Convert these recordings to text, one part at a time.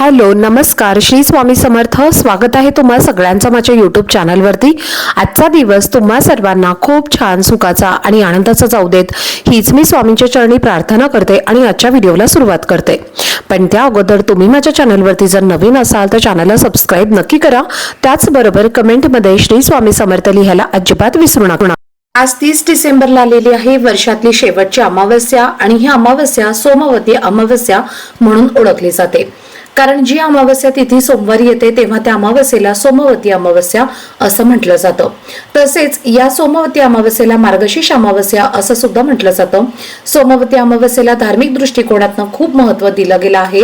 Hello नमस्कार. श्री स्वामी समर्थ. स्वागत आहे तुम्हा सगळ्यांचं माझ्या यूट्यूब चॅनलवरती आजचा दिवस तुम्हा सर्वांना खूप छान सुखाचा आणि आनंदाचा जाऊ देत. हीच मी स्वामींच्या चरणी प्रार्थना करते आणि आजच्या व्हिडिओला सुरुवात करते. पण त्या अगोदर तुम्ही माझ्या चॅनलवरती जर नवीन असाल तर चॅनलला सबस्क्राईब नक्की करा. त्याचबरोबर कमेंटमध्ये श्री स्वामी समर्थ लिहायला अजिबात विसरू नका. आज तीस डिसेंबरला आलेली आहे वर्षातली शेवटची अमावस्या आणि ही अमावस्या सोमवती अमावस्या म्हणून ओळखली जाते. कारण जी अमावस्या तिथी सोमवारी येते तेव्हा त्या अमावस्येला सोमवती अमावस्या असं म्हटलं जातं. तसेच या सोमवती अमावस्येला मार्गशीर्ष अमावस्या असं सुद्धा म्हटलं जातं. सोमवती अमावस्येला धार्मिक दृष्टिकोनातनं खूप महत्त्व दिलं गेलं आहे.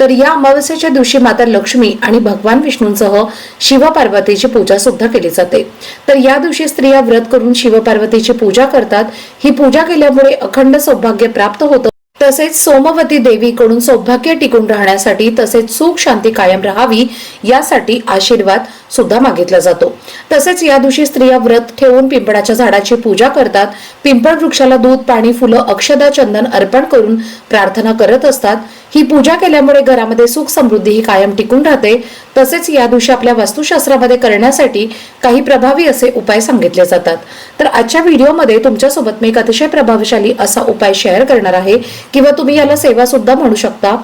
तर या अमावस्येच्या दिवशी माता लक्ष्मी आणि भगवान विष्णूंसह शिवपार्वतीची पूजा सुद्धा केली जाते. तर या दिवशी स्त्रिया व्रत करून शिवपार्वतीची पूजा करतात. ही पूजा केल्यामुळे अखंड सौभाग्य प्राप्त होतं. तसेच सोमवती देवीकडून सौभाग्य टिकून राहण्यासाठी तसेच सुख शांती कायम राहावी यासाठी आशीर्वाद सुद्धा मागितला जातो. तसेच या दिवशी स्त्रिया व्रत ठेवून पिंपळाच्या झाडाची पूजा करतात. पिंपळ वृक्षाला दूध पाणी फुलं अक्षदा चंदन अर्पण करून प्रार्थना करत असतात. ही पूजा केल्यामुळे घरामध्ये सुख समृद्धी ही कायम टिकून राहते. तसेच या दिवशी आपल्या वास्तुशास्त्रामध्ये करण्यासाठी काही प्रभावी असे उपाय सांगितले जातात. तर आजच्या व्हिडिओमध्ये तुमच्यासोबत मी एक अतिशय प्रभावशाली असा उपाय शेअर करणार आहे. किंवा तुम्ही याला सेवा सुद्धा म्हणू शकता.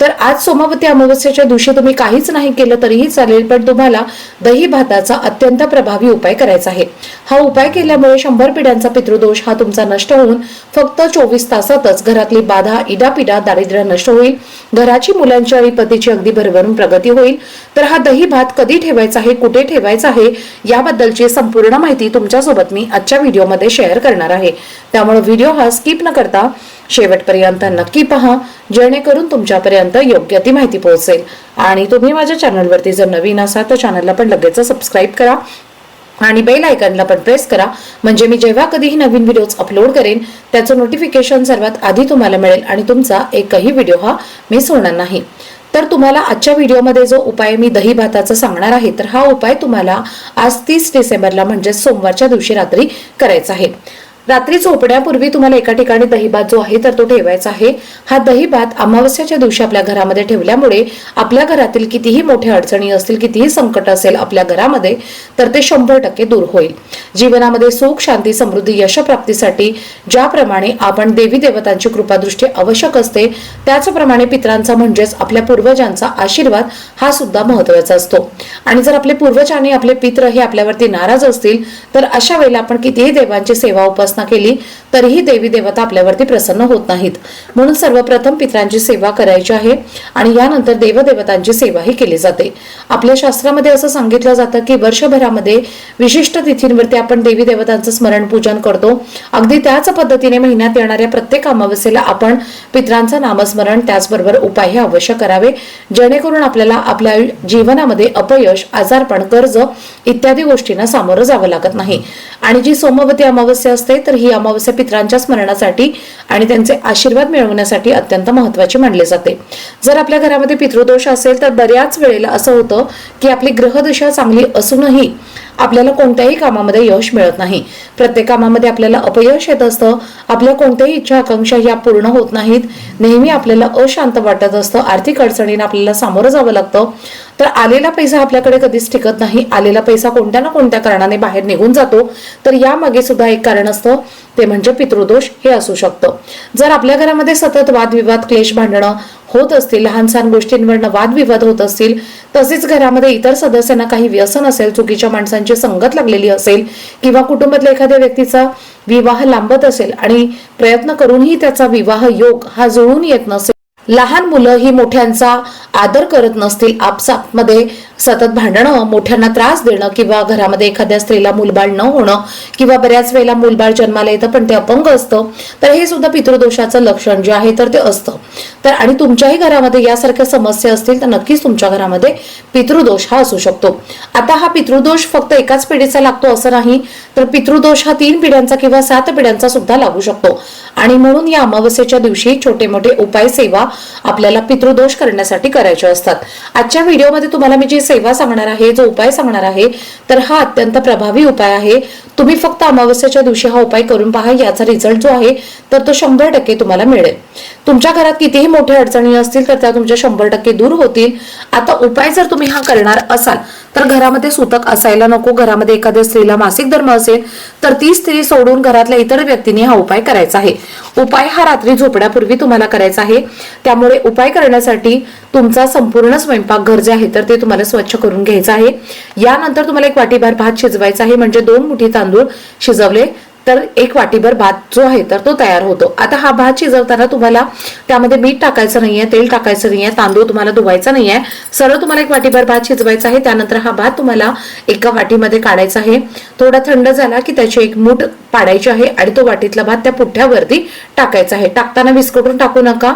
तर आज सोमावती अमावस्येच्या दिवशी तुम्ही काहीच नाही केलं तरीही चालेल पण तुम्हाला दही भाताचा अत्यंत प्रभावी उपाय करायचा आहे. हा उपाय केल्यामुळे शंभर पिढ्यांचा पितृदोष हा तुमचा नष्ट होऊन फक्त चोवीस तासातच घरातली बाधा इडापिडा दारिद्र्य नष्ट होईल. घराची मुलांची आणि पतीची अगदी भरभरून प्रगती होईल. तर हा दही भात कधी ठेवायचा आहे कुठे ठेवायचा आहे याबद्दलची संपूर्ण माहिती तुमच्यासोबत मी आजच्या व्हिडिओमध्ये शेअर करणार आहे. त्यामुळे व्हिडिओ हा स्किप न करता शेवटपर्यंत नक्की पहा. जेणेकरून तुमच्यापर्यंत योग्य ती माहिती पोहोचेल. आणि तुम्ही माझ्या चॅनलवरती जर नवीन असाल तर चॅनलला पण लगेच सबस्क्राईब करा. आणि बेल आयकनला पण प्रेस करा. म्हणजे मी जेव्हा कधीही नवीन व्हिडिओज अपलोड करेन त्याचं नोटिफिकेशन सर्वात आधी तुम्हाला मिळेल आणि तुमचा एकही व्हिडिओ हा मिस होणार नाही. तर तुम्हाला आजच्या व्हिडिओमध्ये जो उपाय मी दही भाताचा सांगणार आहे तर हा उपाय तुम्हाला आज तीस डिसेंबरला म्हणजे सोमवारच्या दिवशी रात्री करायचा आहे. रात्री झोपण्यापूर्वी तुम्हाला एका ठिकाणी दहीभात जो आहे तर तो ठेवायचा आहे. हा दहीभात अमावस्याच्या दिवशी आपल्या घरामध्ये ठेवल्यामुळे आपल्या घरातील कितीही मोठ्या अडचणी असतील कितीही संकट असेल आपल्या घरामध्ये तर ते शंभर टक्के दूर होईल. जीवनामध्ये सुख शांती समृद्धी यशप्राप्तीसाठी ज्याप्रमाणे आपण देवी देवतांची कृपादृष्टी आवश्यक असते त्याचप्रमाणे पित्रांचा म्हणजेच आपल्या पूर्वजांचा आशीर्वाद हा सुद्धा महत्त्वाचा असतो. आणि जर आपले पूर्वज आणि आपले पित्र हे आपल्यावरती नाराज असतील तर अशा वेळेला आपण कितीही देवांची सेवा उपासना केली तरीही देवी देवता आपल्यावरती प्रसन्न होत नाहीत. म्हणून सर्वप्रथम पित्रांची सेवा करायची आहे आणि यानंतर देवदेवतांची सेवाही केली जाते. आपल्या शास्त्रामध्ये असं सांगितलं जातं की वर्षभरामध्ये विशिष्ट तिथींवरती आपण देवी देवतांचं स्मरण पूजन करतो. अगदी त्याच पद्धतीने महिन्यात येणाऱ्या प्रत्येक अमावस्येला आपण पित्रांचं नामस्मरण त्याचबरोबर उपाय हे अवश्य करावे. जेणेकरून आपल्याला आपल्या जीवनामध्ये अपयश आजारपण कर्ज इत्यादी गोष्टींना सामोरं जावं लागत नाही. आणि जी सोमवती अमावस्या असते तर ही अमावस्या पित्रांच्या स्मरणासाठी आणि त्यांचे आशीर्वाद मिळवण्यासाठी अत्यंत महत्वाची मानले जाते. जर आपल्या घरामध्ये पितृदोष असेल तर बऱ्याच वेळेला असं होतं की आपली ग्रहदशा चांगली असूनही आपल्याला कोणत्याही कामामध्ये यश मिळत नाही. प्रत्येक कामामध्ये आपल्याला अपयश येत असतं. आपल्या कोणत्याही इच्छा आकांक्षा या पूर्ण होत नाहीत. नेहमी आपल्याला अशांत वाटत असतं. आर्थिक अडचणींना आपल्याला सामोरं जावं लागतं. तर आलेला पैसा आपल्याकडे कधीच टिकत नाही. आलेला पैसा कोणत्या ना कोणत्या कारणाने बाहेर निघून जातो. तर यामागे सुद्धा एक कारण असतं ते म्हणजे पितृदोष हे असू शकतं. जर आपल्या घरामध्ये सतत वादविवाद क्लेश भांडणं होत असतील लहान सहान गोष्टींवर वादविवाद होत असतील तसेच घरामध्ये इतर सदस्यांना काही व्यसन असेल चुकीच्या माणसांची संगत लागलेली असेल किंवा कुटुंबातल्या एखाद्या व्यक्तीचा विवाह लांबत असेल आणि प्रयत्न करूनही त्याचा विवाह योग हा जुळून येत नसेल लहान मुलं ही मोठ्यांचा आदर करत नसतील आपसामध्ये सतत भांडणं मोठ्यांना त्रास देणं किंवा घरामध्ये एखाद्या स्त्रीला मुलबाळ न होणं किंवा बऱ्याच वेळेला मुलबाळ जन्माला येतं पण ते अपंग असतं तर हे सुद्धा पितृदोषाचं लक्षण जे आहे तर ते असतं. तर आणि तुमच्याही घरामध्ये यासारख्या समस्या असतील तर नक्कीच तुमच्या घरामध्ये पितृदोष हा असू शकतो. आता हा पितृदोष फक्त एकाच पिढीचा लागतो असं नाही तर पितृदोष हा तीन पिढ्यांचा किंवा सात पिढ्यांचा सुद्धा लागू शकतो. आणि म्हणून या अमावस्येच्या दिवशी छोटे मोठे उपाय सेवा आपल्याला पितृदोष करण्यासाठी करायचे असतात. आजच्या व्हिडिओमध्ये तुम्हाला मी जी सेवा सांगणार आहे जो उपाय सांगणार आहे तर हा अत्यंत प्रभावी उपाय आहे. तुम्ही फक्त अमावस्याच्या दिवशी हा उपाय करून पहा याचा रिझल्ट जो आहे तर तो शंभर टक्के तुम्हाला मिळेल. तुमच्या घरात कितीही मोठ्या अडचणी असतील तर त्या तुमच्या शंभर टक्के दूर होतील. आता उपाय जर तुम्ही हा करणार असाल तर घरामध्ये सुतक असायला नको घरामध्ये एखाद्या स्त्रीला मासिक धर्म असेल तर ती स्त्री सोडून घरातल्या इतर व्यक्तीने हा उपाय करायचा आहे. उपाय हा रात्री झोपण्यापूर्वी तुम्हाला करायचा आहे. त्यामुळे उपाय करण्यासाठी तुमचा संपूर्ण स्वयंपाकघर जे आहे तर ते तुम्हाला स्वच्छ करून घ्यायचं आहे. यानंतर तुम्हाला एक वाटीभर भात शिजवायचा आहे म्हणजे दोन मुठी तांदूळ शिजवले तर एक वाटीभर भात जो आहे तर तो तयार होतो. आता हा भात शिजवताना तुम्हाला त्यामध्ये मीठ टाकायचं नाहीये तेल टाकायचं नाहीये तांदूळ तुम्हाला धुवायचा नाहीये. सरळ तुम्हाला एक वाटीभर भात शिजवायचा आहे. त्यानंतर हा भात तुम्हाला एका वाटीमध्ये काढायचा आहे. थोडा थंड झाला की त्याची एक मूठ पाडायची आहे आणि तो वाटीतला भात त्या पुठ्यावरती टाकायचा आहे. टाकताना विस्कटून टाकू नका.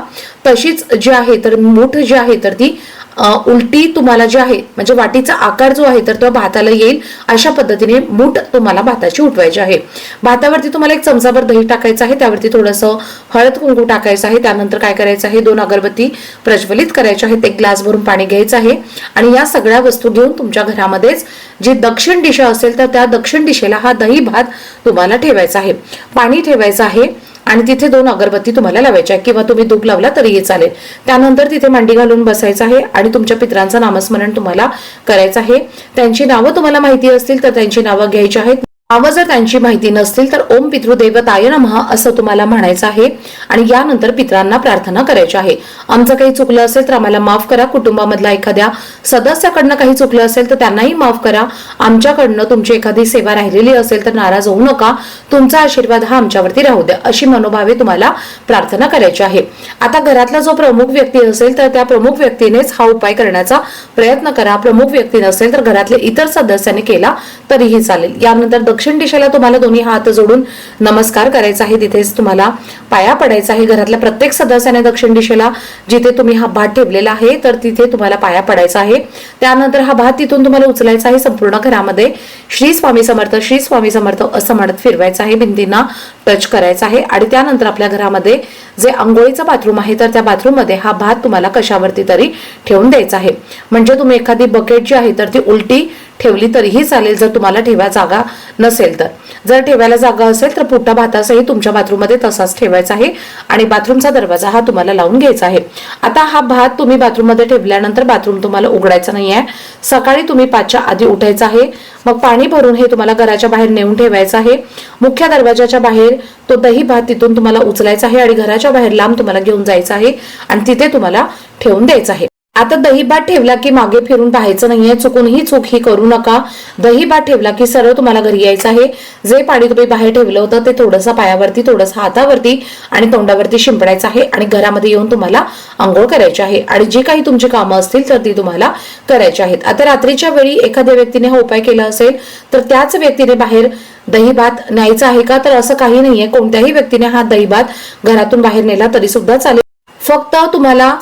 तशीच जी आहे तर मूठ जी आहे तर ती उलटी तुम्हाला जी आहे म्हणजे वाटीचा आकार जो आहे तर तो भाताला येईल. अशा पद्धतीने मूठ तुम्हाला भाताची उठवायची आहे. भातावरती तुम्हाला एक चमचाभर दही टाकायचं आहे. त्यावरती थोडंसं हळद कुंकू टाकायचं आहे. त्यानंतर काय करायचं आहे? दोन अगरबत्ती प्रज्वलित करायचे आहेत. एक ग्लास भरून पाणी घ्यायचं आहे. आणि या सगळ्या वस्तू घेऊन तुमच्या घरामध्येच जी दक्षिण दिशा असेल तर त्या दक्षिण दिशेला हा दही भात तुम्हाला ठेवायचा आहे. पाणी ठेवायचं आहे. आणि तिथे दोन अगरबत्ती तुम्हाला लावायच्या आहे किंवा तुम्ही धूप लावला तरीही चालेल. त्यानंतर तिथे मांडी घालून बसायचं आहे आणि तुमच्या पित्रांचं नामस्मरण तुम्हाला करायचं आहे. त्यांची नावं तुम्हाला माहिती असतील तर त्यांची नावं घ्यायची आहेत. नावं जर त्यांची माहिती नसतील तर ओम पितृदेवताय नमः असं तुम्हाला म्हणायचं आहे. आणि यानंतर पित्रांना प्रार्थना करायची आहे. आमचं काही चुकलं असेल तर आम्हाला माफ करा. कुटुंबामधला एखाद्या सदस्याकडनं काही चुकलं असेल तर त्यांनाही माफ करा. आमच्याकडनं तुमची एखादी सेवा राहिलेली असेल तर नाराज होऊ नका. तुमचा आशीर्वाद हा आमच्यावरती राहू द्या. अशी मनोभावे तुम्हाला प्रार्थना करायची आहे. आता घरातला जो प्रमुख व्यक्ती असेल तर त्या प्रमुख व्यक्तीनेच हा उपाय करण्याचा प्रयत्न करा. प्रमुख व्यक्ती नसेल तर घरातले इतर सदस्यांनी केला तरीही चालेल. यानंतर दक्षिण दिशेला तुम्हाला दोन्ही हात जोडून नमस्कार करायचा आहे. तिथेच तुम्हाला पाया पडायचा आहे. घरातल्या प्रत्येक सदस्याने दक्षिण दिशेला जिथे तुम्ही हा भात ठेवलेला आहे तर तिथे तुम्हाला पाया पडायचा आहे. त्यानंतर हा भात तिथून तुम्हाला उचलायचा आहे. संपूर्ण घरामध्ये श्री स्वामी समर्थ श्री स्वामी समर्थ असं म्हणत फिरवायचं आहे. भिंतींना टच करायचा आहे. आणि त्यानंतर आपल्या घरामध्ये जे आंघोळीचं बाथरूम आहे तर त्या बाथरूममध्ये हा भात तुम्हाला कशावरती तरी ठेवून द्यायचा आहे. म्हणजे तुम्ही एखादी बकेट जी आहे तर ती उलटी ठेवली तरीही चालेल. जर तुम्हाला ठेवा जागा नसेल तर. जर ठेवायला जागा असेल तर पुट्टा भातासही तुमच्या बाथरूममध्ये तसाच ठेवायचा आहे आणि बाथरूमचा दरवाजा हा तुम्हाला लावून घ्यायचा आहे. आता हा भात तुम्ही बाथरूममध्ये ठेवल्यानंतर बाथरूम तुम्हाला उघडायचा नाही आहे सकाळी तुम्ही पाचच्या आधी उठायचं आहे. मग पाणी भरून हे तुम्हाला घराच्या बाहेर नेऊन ठेवायचं आहे. मुख्य दरवाजाच्या बाहेर तो दही भात तिथून तुम्हाला उचलायचा आहे आणि घराच्या बाहेर लांब तुम्हाला घेऊन जायचं आहे आणि तिथे तुम्हाला ठेवून द्यायचं आहे. आता दही भात ठेवला की मागे फिरून पाहायचं नाहीये चुकूनही चूक ही करू नका. दही भात ठेवला की सरळ तुम्हाला घरी यायचं आहे. जे पाणी तुम्ही बाहेर ठेवलं होतं ते थोडंसं पायावरती थोडंसं हातावरती आणि तोंडावरती शिंपडायचं आहे आणि घरामध्ये येऊन तुम्हाला आंघोळ करायची आहे. आणि जी काही तुमची कामं असतील तर ती तुम्हाला करायची आहेत. आता रात्रीच्या वेळी एखाद्या व्यक्तीने हा उपाय केला असेल तर त्याच व्यक्तीने बाहेर दही भात न्यायचा आहे का? तर असं काही नाहीये. कोणत्याही व्यक्तीने हा दही भात घरातून बाहेर नेला तरी सुद्धा चालेल. फक्त तुम्हाला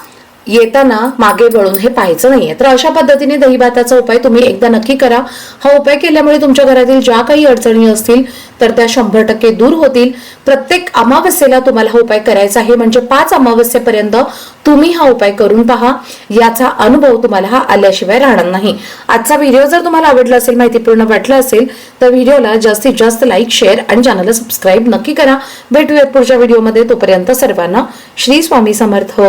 येताना मागे वळून हे पाहायचं नाहीये. तर अशा पद्धतीने दही भाताचा उपाय तुम्ही एकदा नक्की करा. हा उपाय केल्यामुळे तुमच्या घरातील ज्या काही अडचणी असतील तर त्या शंभर टक्के दूर होतील. प्रत्येक अमावस्येला तुम्हाला हा उपाय करायचा आहे. म्हणजे पाच अमावस्येपर्यंत तुम्ही हा उपाय करून पहा. याचा अनुभव तुम्हाला हा आल्याशिवाय राहणार नाही. आजचा व्हिडिओ जर तुम्हाला आवडला असेल माहितीपूर्ण वाटला असेल तर व्हिडिओला जास्तीत जास्त लाईक शेअर आणि चॅनलला सबस्क्राईब नक्की करा. भेटूयात पुढच्या व्हिडिओमध्ये. तोपर्यंत सर्वांना श्री स्वामी समर्थ.